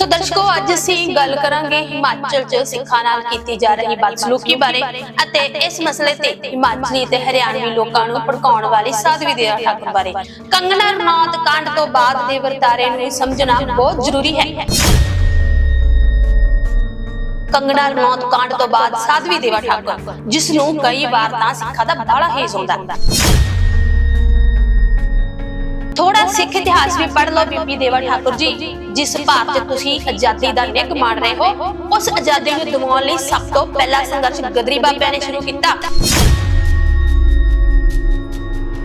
ਸੋ ਦਰਸ਼ਕੋ ਅੱਜ ਅਸੀਂ ਗੱਲ ਕਰਾਂਗੇ ਹਿਮਾਚਲ 'ਚ ਸਿੱਖਾਂ ਨਾਲ ਕੀਤੀ ਜਾ ਰਹੀ ਬਦਸਲੂਕੀ ਬਾਰੇ। ਅਤੇ ਇਸ ਮਸਲੇ ਤੇ ਹਿਮਾਚਲੀ ਤੇ ਹਰਿਆਣਵੀ ਲੋਕਾਂ ਨੂੰ ਭੜਕਾਉਣ ਵਾਲੀ ਸਾਧਵੀ ਦੇ ਠਾਕੁਰ ਬਾਰੇ। ਕੰਗਨਾ ਰਣੌਤ ਕਾਂਡ ਤੋਂ ਬਾਅਦ ਦੇ ਵਰਤਾਰੇ ਨੂੰ ਸਮਝਣਾ ਬਹੁਤ ਜ਼ਰੂਰੀ ਹੈ। ਕੰਗਨਾ ਰਣੌਤ ਕਾਂਡ ਤੋਂ ਬਾਅਦ ਸਾਧਵੀ ਦੇਵਾ ਠਾਕੁਰ ਜਿਸ ਨੂੰ ਕਈ ਵਾਰ ਤਾਂ ਸਿੱਖਾਂ ਦਾ ਬਾਲਾ ਹੇਜ਼ ਹੁੰਦਾ ਥੋੜਾ ਸਿੱਖ ਇਤਿਹਾਸ ਵੀ ਪੜ੍ਹ ਲਓ ਬੀਬੀ ਦੇਵਾ ਠਾਕੁਰ ਜੀ। ਜਿਸ ਭਾਰਤ 'ਚ ਤੁਸੀਂ ਆਜ਼ਾਦੀ ਦਾ ਨਿੱਘ ਮਾਣ ਰਹੇ ਹੋ, ਉਸ ਆਜ਼ਾਦੀ ਨੂੰ ਦਿਵਾਉਣ ਲਈ ਸਭ ਤੋਂ ਪਹਿਲਾ ਸੰਘਰਸ਼ ਗਦਰੀ ਬਾਬਿਆਂ ਨੇ ਸ਼ੁਰੂ ਕੀਤਾ।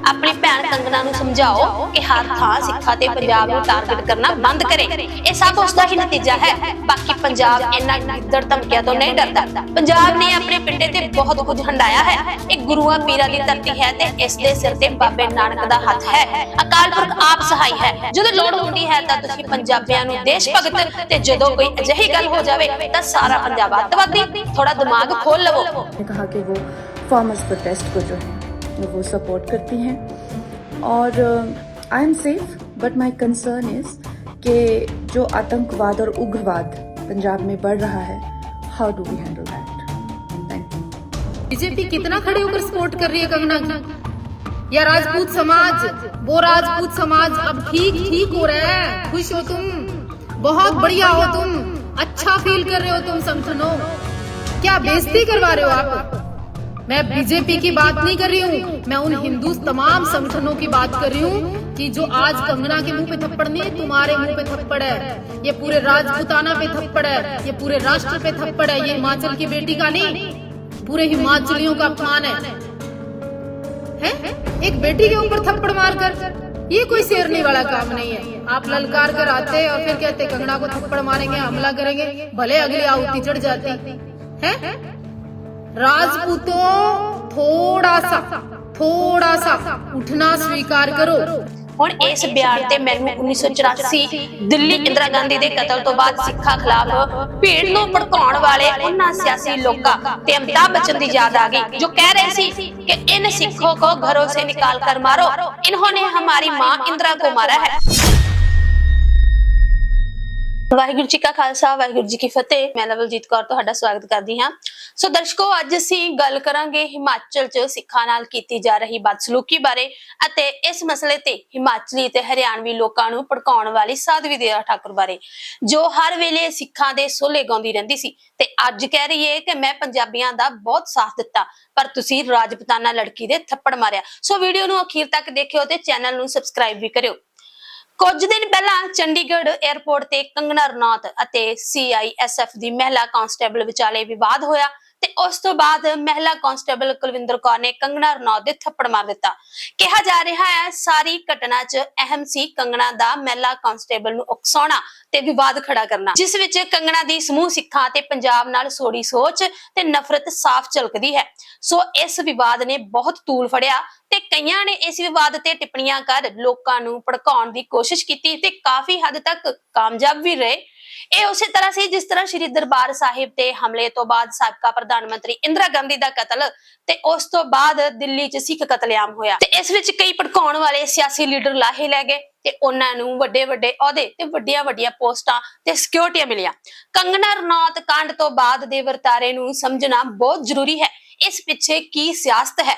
ਆਪਣੀ ਭੈਣ ਕੰਗਣਾ ਨੂੰ ਸਮਝਾਓ ਕਿ ਹਰ ਥਾਂ ਸਿੱਖਾਂ ਤੇ ਪੰਜਾਬ ਨੂੰ ਟਾਰਗੇਟ ਕਰਨਾ ਬੰਦ ਕਰੇ। ਇਹ ਸਭ ਉਸ ਦਾ ਹੀ ਨਤੀਜਾ ਹੈ। ਬਾਕੀ ਪੰਜਾਬ ਇੰਨਾ ਗਿੱਦੜ ਧਮਕਿਆਂ ਤੋਂ ਨਹੀਂ ਡਰਦਾ। ਪੰਜਾਬ ਨੇ ਆਪਣੇ ਪਿੰਡੇ ਤੇ ਬਹੁਤ ਕੁਝ ਹੰਡਾਇਆ ਹੈ। ਇਹ ਗੁਰੂਆਂ ਪੀਰਾਂ ਦੀ ਧਰਤੀ ਹੈ ਤੇ ਇਸ ਦੇ ਸਿਰ ਤੇ ਬਾਬੇ ਨਾਨਕ ਦਾ ਹੱਥ ਹੈ। ਅਕਾਲ ਪੁਰਖ ਆਪ ਸਹਾਈ ਹੈ। ਜਦੋਂ ਲੋੜ ਹੁੰਦੀ ਹੈ ਤਾਂ ਤੁਸੀਂ ਪੰਜਾਬੀਆਂ ਨੂੰ ਦੇਸ਼ ਭਗਤ ਤੇ ਜਦੋਂ ਕੋਈ ਅਜਿਹੀ ਗੱਲ ਹੋ ਜਾਵੇ ਤਾਂ ਸਾਰਾ ਪੰਜਾਬ ਅੱਤਵਾਦੀ। ਥੋੜਾ ਦਿਮਾਗ ਖੋਲ ਲਵੋ। ਕਹਾ ਕਿ ਉਹ ਫਾਰਮਰਸ ਪ੍ਰੋਟੈਸਟ ਕੋ ਜੋ ਹੈ वो सपोर्ट करती हैं। और I am safe but my concern is कि जो आतंकवाद और उग्रवाद पंजाब में बढ़ रहा है how do we handle that BJP कितना खड़े होकर सपोर्ट कर रही है कंगना की या राजपूत समाज? वो राजपूत समाज अब ठीक ठीक हो रहा है। खुश हो तुम। बहुत बढ़िया हो तुम। अच्छा फील कर रहे हो तुम संगठनों। क्या बेइज्जती करवा रहे हो आप? मैं बीजेपी की बात नहीं कर रही हूँ। मैं उन हिंदू तमाम संगठनों की बात कर रही हूँ कि जो आज कंगना के मुँह पे थप्पड़ नहीं तुम्हारे मुँह पे थप्पड़ है। ये पूरे राजपूताना पे थप्पड़ है। ये पूरे राष्ट्र पे थप्पड़ है। ये हिमाचल की बेटी का नहीं। पूरे हिमाचलियों का अपमान है। हैं? एक बेटी के ऊपर थप्पड़ मारकर? ये कोई शेरने वाला काम नहीं है। आप ललकार कर आते और फिर कहते कंगना को थप्पड़ मारेंगे हमला करेंगे भले अगली आहुति चढ़ जाती। है राजपूतों थोड़ा सा थोड़ा सा उठना स्वीकार करो ਹੁਣ ਇਸ ਬਿਆਨ ਤੇ ਮੈਨੂੰ 1984 ਦਿੱਲੀ ਇੰਦਰਾ ਗਾਂਧੀ ਦੇ ਕਤਲ ਤੋਂ ਬਾਅਦ ਸਿੱਖਾਂ ਖਿਲਾਫ ਭੀੜ ਨੂੰ ਭੜਕਾਉਣ ਵਾਲੇ ਉਹਨਾਂ ਸਿਆਸੀ ਲੋਕਾਂ ਤੇ ਅਮਿਤਾਭ ਬੱਚਨ ਦੀ ਯਾਦ ਆ ਗਈ ਜੋ ਕਹਿ ਰਹੇ ਸੀ ਕਿ इन सिखों को घरों से निकाल कर मारो इन्होंने हमारी मां इंदिरा को मारा है ਵਾਹਿਗੁਰੂ ਜੀ ਕਾ ਖਾਲਸਾ ਵਾਹਿਗੁਰੂ ਜੀ ਕੀ ਫਤਿਹ ਮੈਂ ਲਵਲਜੀਤ ਕੌਰ ਤੁਹਾਡਾ ਸਵਾਗਤ ਕਰਦੀ ਹਾਂ ਸੋ ਦਰਸ਼ਕੋ, ਅੱਜ ਅਸੀਂ ਗੱਲ ਕਰਾਂਗੇ ਹਿਮਾਚਲ 'ਚ ਸਿੱਖਾਂ ਨਾਲ ਕੀਤੀ ਜਾ ਰਹੀ ਬਦਸਲੂਕੀ ਬਾਰੇ ਅਤੇ ਇਸ ਮਸਲੇ ਤੇ ਹਿਮਾਚਲੀ ਤੇ ਹਰਿਆਣਵੀ ਲੋਕਾਂ ਨੂੰ ਭੜਕਾਉਣ ਵਾਲੀ ਸਾਧਵੀ ਦੇਵਾ ਠਾਕੁਰ ਬਾਰੇ, ਜੋ ਹਰ ਵੇਲੇ ਸਿੱਖਾਂ ਦੇ ਸੋਲੇ ਗਾਉਂਦੀ ਰਹਿੰਦੀ ਸੀ। ਤੇ ਅੱਜ ਕਹਿ ਰਹੀ ਏ ਕਿ ਮੈਂ ਪੰਜਾਬੀਆਂ ਦਾ ਬਹੁਤ ਸਾਥ ਦਿੱਤਾ, ਪਰ ਤੁਸੀਂ ਰਾਜਪਤਾਨਾ ਲੜਕੀ ਦੇ ਥੱਪੜ ਮਾਰਿਆ। ਸੋ ਵੀਡੀਓ ਨੂੰ ਅਖੀਰ ਤੱਕ ਦੇਖਿਓ ਤੇ ਚੈਨਲ ਨੂੰ ਸਬਸਕ੍ਰਾਈਬ ਵੀ ਕਰਿਓ। ਕੁਝ ਦਿਨ ਪਹਿਲਾਂ ਚੰਡੀਗੜ੍ਹ 에ਅਰਪੋਰਟ ਤੇ ਕੰਗਨਾ ਰਣੌਤ ਅਤੇ ਸੀਆਈਐਸਐਫ ਦੀ ਮਹਿਲਾ ਕਾਂਸਟੇਬਲ ਵਿਚਾਲੇ ਵਿਵਾਦ ਹੋਇਆ। ਤੇ ਉਸ ਤੋਂ ਬਾਅਦ ਮਹਿਲਾ ਕਾਂਸਟੇਬਲ ਕੁਲਵਿੰਦਰ ਕੌਰ ਨੇ ਕੰਗਣਾ ਰਣੌਤ ਦੇ ਥੱਪੜ ਮਾਰ ਦਿੱਤਾ। ਕਿਹਾ ਜਾ ਰਿਹਾ ਹੈ, ਸਾਰੀ ਘਟਨਾ 'ਚ ਅਹਿਮ ਸੀ ਕੰਗਨਾ ਦਾ ਮਹਿਲਾ ਕਾਂਸਟੇਬਲ ਨੂੰ ਉਕਸਾਉਣਾ ਤੇ ਵਿਵਾਦ ਖੜਾ ਕਰਨਾ। ਜਿਸ ਵਿੱਚ ਕੰਗਨਾ ਦੀ ਸਮੂਹ ਸਿੱਖਾਂ ਤੇ ਪੰਜਾਬ ਨਾਲ ਸੋੜੀ ਸੋਚ ਤੇ ਨਫ਼ਰਤ ਸਾਫ਼ ਝਲਕਦੀ ਹੈ। ਸੋ ਇਸ ਵਿਵਾਦ ਨੇ ਬਹੁਤ ਤੂਲ ਫੜਿਆ ਤੇ ਕਈਆਂ ਨੇ ਇਸ ਵਿਵਾਦ ਤੇ ਟਿੱਪਣੀਆਂ ਕਰ ਲੋਕਾਂ ਨੂੰ ਭੜਕਾਉਣ ਦੀ ਕੋਸ਼ਿਸ਼ ਕੀਤੀ ਤੇ ਕਾਫੀ ਹੱਦ ਤੱਕ ਕਾਮਯਾਬ ਵੀ ਰਹੇ। ਇਹ ਉਸੇ ਤਰ੍ਹਾਂ ਸੀ ਜਿਸ ਤਰ੍ਹਾਂ ਸ਼੍ਰੀ ਦਰਬਾਰ ਸਾਹਿਬ ਤੇ ਹਮਲੇ ਤੋਂ ਬਾਅਦ ਸਾਬਕਾ ਪ੍ਰਧਾਨ ਮੰਤਰੀ ਇੰਦਰਾ ਗਾਂਧੀ ਦਾ ਕਤਲ ਤੇ ਉਸ ਤੋਂ ਬਾਅਦ ਦਿੱਲੀ 'ਚ ਸਿੱਖ ਕਤਲੇਆਮ ਹੋਇਆ। ਤੇ ਇਸ ਵਿੱਚ ਕਈ ਭੜਕਾਉਣ ਵਾਲੇ ਸਿਆਸੀ ਲੀਡਰ ਲਾਹੇ ਲੈ ਗਏ ਤੇ ਉਹਨਾਂ ਨੂੰ ਵੱਡੇ ਵੱਡੇ ਅਹੁਦੇ ਤੇ ਵੱਡੀਆਂ ਵੱਡੀਆਂ ਪੋਸਟਾਂ ਤੇ ਸਿਕਿਉਰਟੀਆਂ ਮਿਲੀਆਂ। ਕੰਗਨਾ ਰਣੌਤ ਕਾਂਡ ਤੋਂ ਬਾਅਦ ਦੇ ਵਰਤਾਰੇ ਨੂੰ ਸਮਝਣਾ ਬਹੁਤ ਜ਼ਰੂਰੀ ਹੈ। ਇਸ ਪਿੱਛੇ ਕੀ ਸਿਆਸਤ ਹੈ?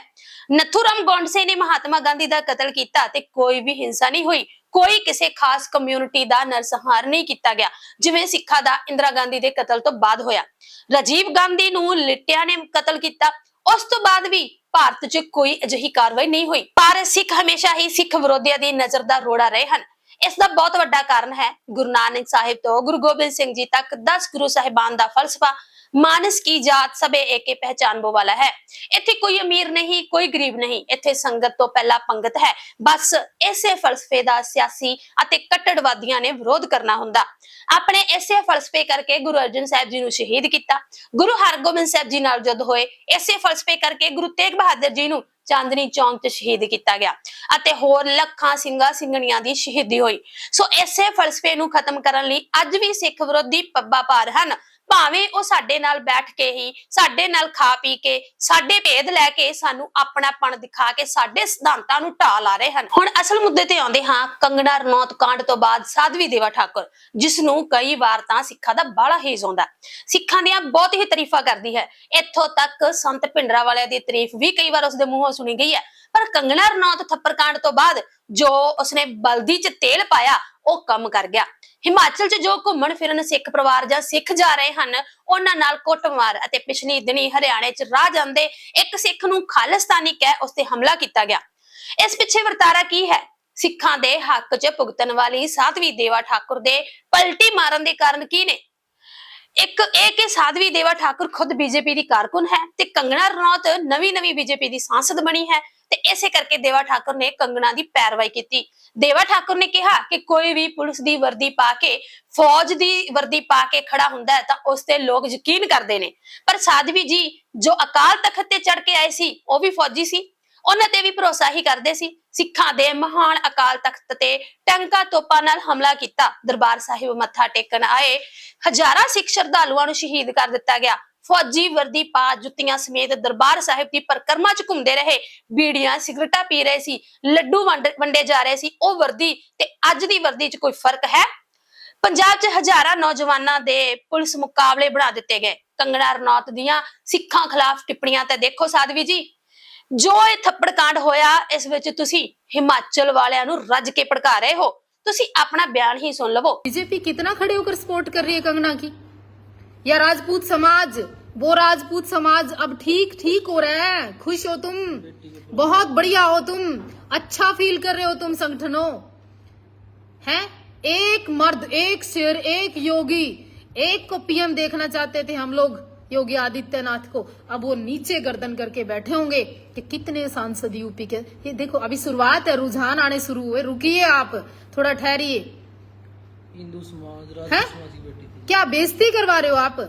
ਨਥੂਰਾਮ ਗੋਂਡਸੇ ਨੇ ਮਹਾਤਮਾ ਗਾਂਧੀ ਦਾ ਕਤਲ ਕੀਤਾ ਤੇ ਕੋਈ ਵੀ ਹਿੰਸਾ ਨਹੀਂ ਹੋਈ। ਕੋਈ ਕਿਸੇ ਖਾਸ ਕਮਿਊਨਿਟੀ ਦਾ ਨਰਸੰਹਾਰ ਨਹੀਂ ਕੀਤਾ ਗਿਆ, ਜਿਵੇਂ ਸਿੱਖਾਂ ਦਾ ਇੰਦਰਾ ਗਾਂਧੀ ਦੇ ਕਤਲ ਤੋਂ ਬਾਅਦ ਹੋਇਆ। ਰਾਜੀਵ ਗਾਂਧੀ ਨੂੰ ਲਿਟਿਆ ਨੇ ਕਤਲ ਕੀਤਾ, ਉਸ ਤੋਂ ਬਾਅਦ ਵੀ ਭਾਰਤ 'ਚ ਕੋਈ ਅਜਿਹੀ ਕਾਰਵਾਈ ਨਹੀਂ ਹੋਈ। ਪਰ ਸਿੱਖ ਹਮੇਸ਼ਾ ਹੀ ਸਿੱਖ ਵਿਰੋਧੀਆਂ ਦੀ ਨਜ਼ਰ ਦਾ ਰੋੜਾ ਰਹੇ ਹਨ। ਇਸ ਦਾ ਬਹੁਤ ਵੱਡਾ ਕਾਰਨ ਹੈ, ਗੁਰੂ ਨਾਨਕ ਸਾਹਿਬ ਤੋਂ ਗੁਰੂ ਗੋਬਿੰਦ ਸਿੰਘ ਜੀ ਤੱਕ 10 ਗੁਰੂ ਸਾਹਿਬਾਨ ਦਾ ਫਲਸਫਾ ਮਾਨਸ ਕੀ ਜਾਤ ਸਭੇ ਏਕੇ ਪਹਿਚਾਨ ਬੋ ਵਾਲਾ ਹੈ ਇੱਥੇ ਕੋਈ ਅਮੀਰ ਨਹੀਂ ਕੋਈ ਗਰੀਬ ਨਹੀਂ ਇੱਥੇ ਸੰਗਤ ਤੋਂ ਪਹਿਲਾਂ ਪੰਗਤ ਹੈ ਬਸ ਇਸੇ ਫਲਸਫੇ ਦਾ ਸਿਆਸੀ ਅਤੇ ਕੱਟੜਵਾਦੀਆਂ ਨੇ ਵਿਰੋਧ ਕਰਨਾ ਹੁੰਦਾ ਆਪਣੇ ਇਸੇ ਫਲਸਫੇ ਕਰਕੇ ਗੁਰੂ ਅਰਜਨ ਸਾਹਿਬ ਜੀ ਨੂੰ ਸ਼ਹੀਦ ਕੀਤਾ ਗੁਰੂ ਹਰਗੋਬਿੰਦ ਸਾਹਿਬ ਜੀ ਨਾਲ ਜੁੱਧ ਹੋਏ ਇਸੇ ਫਲਸਫੇ ਕਰਕੇ ਗੁਰੂ ਤੇਗ ਬਹਾਦਰ ਜੀ ਨੂੰ ਚਾਂਦਨੀ ਚੌਂਕ 'ਚ ਸ਼ਹੀਦ ਕੀਤਾ ਗਿਆ ਅਤੇ ਹੋਰ ਲੱਖਾਂ ਸਿੰਘਾਂ ਸਿੰਘਣੀਆਂ ਦੀ ਸ਼ਹੀਦੀ ਹੋਈ। ਸੋ ਇਸੇ ਫਲਸਫੇ ਨੂੰ ਖਤਮ ਕਰਨ ਲਈ ਅੱਜ ਵੀ ਸਿੱਖ ਵਿਰੋਧੀ ਪੱਬਾ ਭਾਰ ਹਨ। ਭਾਵੇਂ ਉਹ ਸਾਡੇ ਨਾਲ ਬੈਠ ਕੇ ਹੀ, ਸਾਡੇ ਨਾਲ ਖਾ ਪੀ ਕੇ, ਸਾਡੇ ਭੇਦ ਲੈ ਕੇ ਸਾਨੂੰ ਆਪਣਾਪਣ ਦਿਖਾ ਕੇ ਸਾਡੇ ਸਿਧਾਂਤਾਂ ਨੂੰ ਢਾਹ ਲਾ ਰਹੇ ਹਨ। ਹੁਣ ਅਸਲ ਮੁੱਦੇ ਤੇ ਆਉਂਦੇ ਹਾਂ ਕੰਗਣਾ ਰਣੌਤ ਕਾਂਡ ਤੋਂ ਬਾਅਦ ਸਾਧਵੀ ਦੇਵਾ ਠਾਕੁਰ ਜਿਸ ਨੂੰ ਕਈ ਵਾਰ ਤਾਂ ਸਿੱਖਾਂ ਦਾ ਬਾਲਾ ਹੇਜ ਆਉਂਦਾ ਸਿੱਖਾਂ ਦੀਆਂ ਬਹੁਤ ਹੀ ਤਾਰੀਫਾਂ ਕਰਦੀ ਹੈ। ਇੱਥੋਂ ਤੱਕ ਸੰਤ ਭਿੰਡਰਾ ਵਾਲਿਆਂ ਦੀ ਤਾਰੀਫ ਵੀ ਕਈ ਵਾਰ ਉਸਦੇ ਮੂੰਹੋਂ ਸੁਣੀ ਗਈ ਹੈ। ਪਰ ਕੰਗਣਾ ਰਣੌਤ ਥੱਪੜ ਤੋਂ ਬਾਅਦ ਜੋ ਉਸਨੇ ਬਲਦੀ 'ਚ ਤੇਲ ਪਾਇਆ, ਉਹ ਕੰਮ ਕਰ ਗਿਆ। ਹਿਮਾਚਲ 'ਚ ਜੋ ਘੁੰਮਣ ਫਿਰਨ ਸਿੱਖ ਪਰਿਵਾਰ ਜਾਂ ਸਿੱਖ ਜਾ ਰਹੇ ਹਨ, ਉਹਨਾਂ ਨਾਲ ਕੁੱਟਮਾਰ ਅਤੇ ਪਿਛਲੀ ਦਿਨੀ ਹਰਿਆਣੇ 'ਚ ਰਾਹ ਜਾਂਦੇ ਇੱਕ ਸਿੱਖ ਨੂੰ ਖਾਲਿਸਤਾਨੀ ਕਹਿ ਉਸ ਤੇ ਹਮਲਾ ਕੀਤਾ ਗਿਆ। ਇਸ ਪਿੱਛੇ ਵਰਤਾਰਾ ਕੀ ਹੈ? ਸਿੱਖਾਂ ਦੇ ਹੱਕ 'ਚ ਭੁਗਤਣ ਵਾਲੀ ਸਾਧਵੀ ਦੇਵਾ ਠਾਕੁਰ ਦੇ ਪਲਟੀ ਮਾਰਨ ਦੇ ਕਾਰਨ ਕੀ ਨੇ? ਇੱਕ ਇਹ ਕਿ ਸਾਧਵੀ ਦੇਵਾ ਠਾਕੁਰ ਖੁਦ ਬੀਜੇਪੀ ਦੀ ਕਾਰਕੁਨ ਹੈ ਤੇ ਕੰਗਣਾ ਰਣੌਤ ਨਵੀਂ ਨਵੀਂ ਬੀਜੇਪੀ ਦੀ ਸਾਂਸਦ ਬਣੀ ਹੈ ਤੇ ਇਸੇ ਕਰਕੇ ਦੇਵਾ ਠਾਕੁਰ ਨੇ ਕੰਗਣਾ ਦੀ ਪੈਰਵਾਈ ਕੀਤੀ। ਦੇਵਾ ਠਾਕੁਰ ਨੇ ਕਿਹਾ ਕਿ ਕੋਈ ਵੀ ਪੁਲਿਸ ਦੀ ਵਰਦੀ ਪਾ ਕੇ, ਫੌਜ ਦੀ ਵਰਦੀ ਪਾ ਕੇ ਖੜਾ ਹੁੰਦਾ ਹੈ ਤਾਂ ਉਸ ਤੇ ਲੋਕ ਯਕੀਨ ਕਰਦੇ ਨੇ। ਪਰ ਸਾਧਵੀ ਜੀ ਜੋ ਅਕਾਲ ਤਖਤ ਤੇ ਚੜ ਕੇ ਆਏ ਸੀ, ਉਹ ਵੀ ਫੌਜੀ ਸੀ? ਉਹਨਾਂ ਤੇ ਵੀ ਭਰੋਸਾ ਹੀ ਕਰਦੇ ਸੀ। ਸਿੱਖਾਂ ਦੇ ਮਹਾਨ ਅਕਾਲ ਤਖਤ ਤੇ ਟੰਕਾ ਤੋਪਾਂ ਨਾਲ ਹਮਲਾ ਕੀਤਾ। ਦਰਬਾਰ ਸਾਹਿਬ ਮੱਥਾ ਟੇਕਣ ਆਏ। ਹਜ਼ਾਰਾਂ ਸਿੱਖ ਸ਼ਰਧਾਲੂਆਂ ਨੂੰ ਸ਼ਹੀਦ ਕਰ ਦਿੱਤਾ ਗਿਆ। ਫੌਜੀ ਵਰਦੀ ਪਾ ਜੁੱਤੀਆਂ ਸਮੇਤ ਦਰਬਾਰ ਸਾਹਿਬ ਦੀ ਪਰਕਰਮਾ ਚ ਘੁੰਮਦੇ ਰਹੇ। ਬੀੜੀਆਂ, ਸਿਗਰਟਾਂ ਪੀ ਰਹੇ ਸੀ। ਲੱਡੂ ਵੰਡ- ਵੰਡੇ ਜਾ ਰਹੇ ਸੀ। ਉਹ ਵਰਦੀ ਤੇ ਅੱਜ ਦੀ ਵਰਦੀ 'ਚ ਕੋਈ ਫ਼ਰਕ ਹੈ? ਪੰਜਾਬ 'ਚ ਹਜ਼ਾਰਾਂ ਨੌਜਵਾਨਾਂ ਦੇ ਪੁਲਿਸ ਮੁਕਾਬਲੇ ਬਣਾ ਦਿੱਤੇ ਗਏ। ਕੰਗਣਾ, ਰਣੌਤ ਦੀਆਂ ਸਿੱਖਾਂ ਖਿਲਾਫ ਟਿੱਪਣੀਆਂ ਤੇ ਦੇਖੋ ਸਾਧਵੀ ਜੀ। ਜੋ ਇਹ ਥੱਪੜ ਕਾਂਡ ਹੋਇਆ ਇਸ ਵਿੱਚ ਤੁਸੀਂ ਹਿਮਾਚਲ ਵਾਲਿਆਂ ਨੂੰ ਰੱਜ ਕੇ ਭੜਕਾ ਰਹੇ ਹੋ ਤੁਸੀਂ ਆਪਣਾ ਬਿਆਨ ਹੀ ਸੁਣ ਲਵੋ बीजेपी कितना खड़े होकर सपोर्ट कर रही है कंगना की या राजपूत समाज वो राजपूत समाज अब ठीक ठीक हो रहा है खुश हो तुम बहुत बढ़िया हो तुम अच्छा फील कर रहे हो तुम संगठनों हैं एक मर्द एक शेर एक योगी एक को पीएम देखना चाहते थे हम लोग योगी आदित्यनाथ को। अब वो नीचे गर्दन करके बैठे होंगे कि कितने सांसद यूपी के। ये देखो अभी शुरुआत है रुझान आने शुरू हुए। रुकिए आप थोड़ा ठहरिए। हिंदू समाज क्या बेइज्जती करवा रहे हो आप?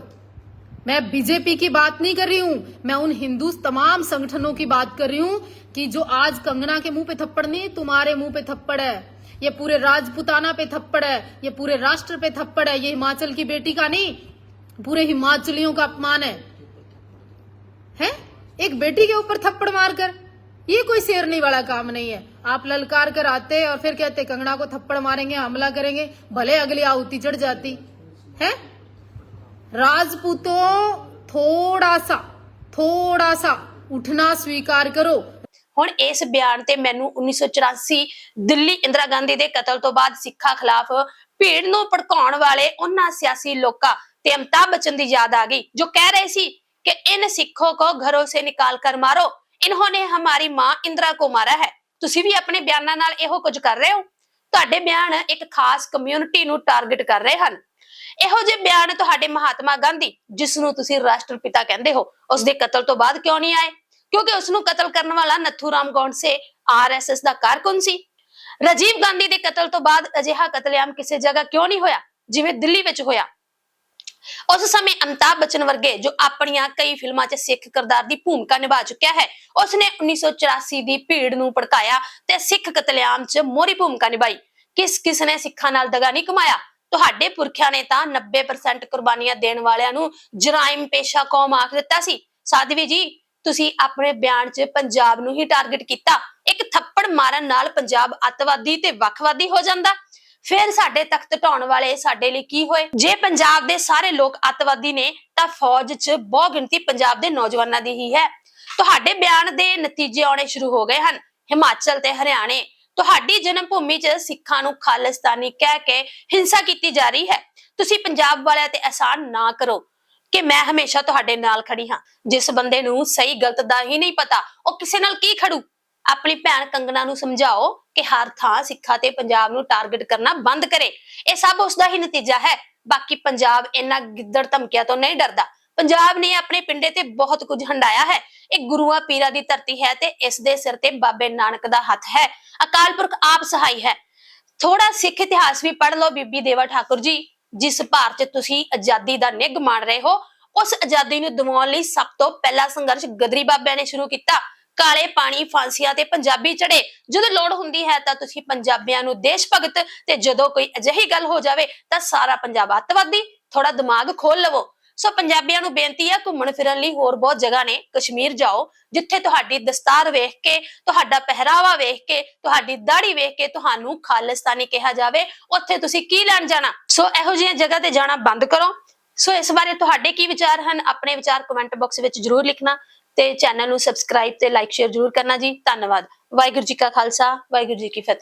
मैं बीजेपी की बात नहीं कर रही हूँ मैं उन हिंदू तमाम संगठनों की बात कर रही हूँ कि जो आज कंगना के मुँह पे थप्पड़ नहीं तुम्हारे मुँह पे थप्पड़ है। ये पूरे राजपुताना पे थप्पड़ है ये पूरे राष्ट्र पे थप्पड़ है ये हिमाचल की बेटी का नहीं पूरे हिमाचलियों का अपमान है। हैं? एक बेटी के ऊपर थप्पड़ मारकर। ये कोई शेरनी वाला काम नहीं है। आप ललकार कर आते और फिर कहते कंगना को थप्पड़ मारेंगे, हमला करेंगे, भले अगली आहुति चढ़ जाती। है? राजपूतों, थोड़ा सा थोड़ा सा उठना स्वीकार करो। ਹੁਣ ਇਸ ਬਿਆਨ ਤੇ ਮੈਨੂੰ 1984 ਦਿੱਲੀ ਇੰਦਰਾ ਗਾਂਧੀ ਦੇ ਕਤਲ ਤੋਂ ਬਾਅਦ ਸਿੱਖਾਂ ਖਿਲਾਫ ਭੀੜ ਨੂੰ ਭੜਕਾਉਣ ਵਾਲੇ ਉਹਨਾਂ ਸਿਆਸੀ ਲੋਕਾਂ ਤੇ ਅਮਿਤਾਭ ਬੱਚਨ ਦੀ ਯਾਦ ਆ ਗਈ ਜੋ ਕਹਿ ਰਹੇ ਸੀ ਕਿ ਇਨ ਸਿੱਖੋं को घरों से निकाल कर मारो इन्होंने हमारी मां इंदिरा को मारा है ਤੁਸੀਂ ਵੀ ਆਪਣੇ ਬਿਆਨਾਂ ਨਾਲ ਇਹੋ ਕੁਝ ਕਰ ਰਹੇ ਹੋ ਤੁਹਾਡੇ ਬਿਆਨ ਇੱਕ ਖਾਸ ਕਮਿਊਨਿਟੀ ਨੂੰ ਟਾਰਗੇਟ ਕਰ ਰਹੇ ਹਨ ਇਹੋ ਜਿਹੇ ਬਿਆਨ ਤੁਹਾਡੇ ਮਹਾਤਮਾ ਗਾਂਧੀ ਜਿਸ ਨੂੰ ਤੁਸੀਂ ਰਾਸ਼ਟਰਪਿਤਾ ਕਹਿੰਦੇ ਹੋ ਉਸ ਦੇ ਕਤਲ ਤੋਂ ਬਾਅਦ ਕਿਉਂ ਨਹੀਂ ਆਏ ਕਿਉਂਕਿ ਉਸ ਨੂੰ ਕਤਲ ਕਰਨ ਵਾਲਾ ਨੱਥੂ ਰਾਮ ਗੌਂਡਸੇ ਆਰਐਸਐਸ ਦਾ ਕਾਰਕੁਨ ਸੀ? ਰਾਜੀਵ ਗਾਂਧੀ ਦੇ ਕਤਲ ਤੋਂ ਬਾਅਦ ਅਜਿਹਾ ਕਤਲੇਆਮ ਕਿਸੇ ਜਗ੍ਹਾ ਕਿਉਂ ਨਹੀਂ ਹੋਇਆ? ਜਿਵੇਂ ਦਿੱਲੀ ਵਿੱਚ ਹੋਇਆ। ਉਸ ਸਮੇਂ ਅਮਿਤਾਭ ਬੱਚਨ ਵਰਗੇ ਜੋ ਆਪਣੀਆਂ ਕਈ ਫਿਲਮਾਂ 'ਚ ਸਿੱਖ ਕਿਰਦਾਰ ਦੀ ਭੂਮਿਕਾ ਨਿਭਾ ਚੁੱਕਿਆ ਹੈ, ਉਸਨੇ 1984 ਦੀ ਭੀੜ ਨੂੰ ਭੜਕਾਇਆ ਤੇ ਸਿੱਖ ਕਤਲੇਆਮ 'ਚ ਮੋਹਰੀ ਭੂਮਿਕਾ ਨਿਭਾਈ। ਕਿਸ ਕਿਸ ਨੇ ਸਿੱਖਾਂ ਨਾਲ ਦਗਾ ਨਹੀਂ ਕਮਾਇਆ? ਤੁਹਾਡੇ ਪੁਰਖਿਆਂ ਨੇ ਤਾਂ 90% ਕੁਰਬਾਨੀਆਂ ਦੇਣ ਵਾਲਿਆਂ ਨੂੰ ਜਰਾਇਮ ਪੇਸ਼ਾ ਕੌਮ ਆਖ ਦਿੱਤਾ ਸੀ। ਸਾਧਵੀ ਜੀ ਤੁਸੀਂ ਆਪਣੇ ਬਿਆਨ 'ਚ ਪੰਜਾਬ ਨੂੰ ਹੀ ਟਾਰਗੇਟ ਕੀਤਾ। ਇੱਕ ਥੱਪੜ ਮਾਰਨ ਨਾਲ ਪੰਜਾਬ ਅੱਤਵਾਦੀ ਤੇ ਵੱਖਵਾਦੀ ਹੋ ਜਾਂਦਾ। ਫਿਰ ਸਾਡੇ ਤਖਤ ਢਾਉਣ ਵਾਲੇ ਸਾਡੇ ਲਈ ਕੀ ਹੋਏ? ਜੇ ਪੰਜਾਬ ਦੇ ਸਾਰੇ ਲੋਕ ਅੱਤਵਾਦੀ ਨੇ, ਤਾਂ ਫੌਜ 'ਚ ਬਹੁ ਗਿਣਤੀ ਪੰਜਾਬ ਦੇ ਨੌਜਵਾਨਾਂ ਦੀ ਹੀ ਹੈ। ਤੁਹਾਡੇ ਬਿਆਨ ਦੇ ਨਤੀਜੇ ਆਉਣੇ ਸ਼ੁਰੂ ਹੋ ਗਏ ਹਨ। ਹਿਮਾਚਲ ਤੇ ਹਰਿਆਣੇ, ਤੁਹਾਡੀ ਜਨਮ ਭੂਮੀ 'ਚ ਸਿੱਖਾਂ ਨੂੰ ਖਾਲਿਸਤਾਨੀ ਕਹਿ ਕੇ ਹਿੰਸਾ ਕੀਤੀ ਜਾ ਰਹੀ ਹੈ। ਤੁਸੀਂ ਪੰਜਾਬ ਵਾਲਿਆਂ ਤੇ ਅਹਿਸਾਨ ਨਾ ਕਰੋ। ਕਿ ਮੈਂ ਹਮੇਸ਼ਾ ਤੁਹਾਡੇ ਨਾਲ ਖੜੀ ਹਾਂ। ਜਿਸ ਬੰਦੇ ਨੂੰ ਸਹੀ, ਗਲਤ ਦਾ ਹੀ ਨਹੀਂ ਪਤਾ, ਉਹ ਕਿਸੇ ਨਾਲ ਕੀ ਖੜੂ? ਆਪਣੀ ਭੈਣ ਕੰਗਣਾ ਨੂੰ ਸਮਝਾਓ ਕਿ ਹਰ ਥਾਂ ਸਿੱਖਾਂ ਤੇ ਪੰਜਾਬ ਨੂੰ ਟਾਰਗੇਟ ਕਰਨਾ ਬੰਦ ਕਰੇ। ਇਹ ਸਭ ਉਸ ਦਾ ਹੀ ਨਤੀਜਾ ਹੈ। ਬਾਕੀ ਪੰਜਾਬ ਇੰਨਾ ਗਿੱਦੜ ਧਮਕੀਆਂ ਤੋਂ ਨਹੀਂ ਡਰਦਾ। ਪੰਜਾਬ ਨੇ ਆਪਣੇ ਪਿੰਡੇ ਤੇ ਬਹੁਤ ਕੁਝ ਹੰਡਾਇਆ ਹੈ। ਇਹ ਗੁਰੂਆਂ ਪੀਰਾਂ ਦੀ ਧਰਤੀ ਹੈ ਤੇ ਇਸ ਦੇ ਸਿਰ ਤੇ ਬਾਬੇ ਨਾਨਕ ਦਾ ਹੱਥ ਹੈ। ਅਕਾਲ ਪੁਰਖ ਆਪ ਸਹਾਈ ਹੈ। ਥੋੜਾ ਸਿੱਖ ਇਤਿਹਾਸ ਵੀ ਪੜ੍ਹ ਲਓ ਬੀਬੀ ਦੇਵਾ ਠਾਕੁਰ ਜੀ। ਜਿਸ ਭਾਰਤ 'ਚ ਤੁਸੀਂ ਆਜ਼ਾਦੀ ਦਾ ਨਿੱਘ ਮਾਣ ਰਹੇ ਹੋ, ਉਸ ਆਜ਼ਾਦੀ ਨੂੰ ਦਿਵਾਉਣ ਲਈ ਸਭ ਤੋਂ ਪਹਿਲਾ ਸੰਘਰਸ਼ ਗਦਰੀ ਬਾਬਿਆਂ ਨੇ ਸ਼ੁਰੂ ਕੀਤਾ। ਕਾਲੇ ਪਾਣੀ, ਫਾਂਸੀਆਂ ਤੇ ਪੰਜਾਬੀ ਚੜੇ। ਜਦੋਂ ਲੋੜ ਹੁੰਦੀ ਹੈ ਤਾਂ ਤੁਸੀਂ ਪੰਜਾਬੀਆਂ ਨੂੰ ਦੇਸ਼ ਭਗਤ ਤੇ ਜਦੋਂ ਕੋਈ ਅਜਿਹੀ ਗੱਲ ਹੋ ਜਾਵੇ ਤਾਂ ਸਾਰਾ ਪੰਜਾਬ ਅੱਤਵਾਦੀ ਥੋੜਾ ਦਿਮਾਗ ਖੋਲ ਲਵੋ। ਸੋ ਪੰਜਾਬੀਆਂ ਨੂੰ ਬੇਨਤੀ ਹੈ ਘੁੰਮਣ ਫਿਰਨ ਲਈ ਹੋਰ ਬਹੁਤ ਜਗ੍ਹਾ ਨੇ। ਕਸ਼ਮੀਰ ਜਾਓ, ਜਿੱਥੇ ਤੁਹਾਡੀ ਦਸਤਾਰ ਵੇਖ ਕੇ, ਤੁਹਾਡਾ ਪਹਿਰਾਵਾ ਵੇਖ ਕੇ, ਤੁਹਾਡੀ ਦਾੜੀ ਵੇਖ ਕੇ ਤੁਹਾਨੂੰ ਖਾਲਿਸਤਾਨੀ ਕਿਹਾ ਜਾਵੇ। ਉੱਥੇ ਤੁਸੀਂ ਕੀ ਲੈਣ ਜਾਣਾ? ਸੋ ਇਹੋ ਜਿਹੀਆਂ ਜਗ੍ਹਾ ਤੇ ਜਾਣਾ ਬੰਦ ਕਰੋ। ਸੋ ਇਸ ਬਾਰੇ ਤੁਹਾਡੇ ਕੀ ਵਿਚਾਰ ਹਨ? ਆਪਣੇ ਵਿਚਾਰ ਕਮੈਂਟ ਬਾਕਸ ਵਿੱਚ ਜਰੂਰ ਲਿਖਣਾ ਤੇ ਚੈਨਲ ਨੂੰ ਸਬਸਕ੍ਰਾਈਬ ਤੇ ਲਾਈਕ ਸ਼ੇਅਰ ਜਰੂਰ ਕਰਨਾ ਜੀ। ਧੰਨਵਾਦ। ਵਾਹਿਗੁਰੂ ਜੀ ਕਾ ਖਾਲਸਾ, ਵਾਹਿਗੁਰੂ ਜੀ ਕੀ ਫਤਿਹ।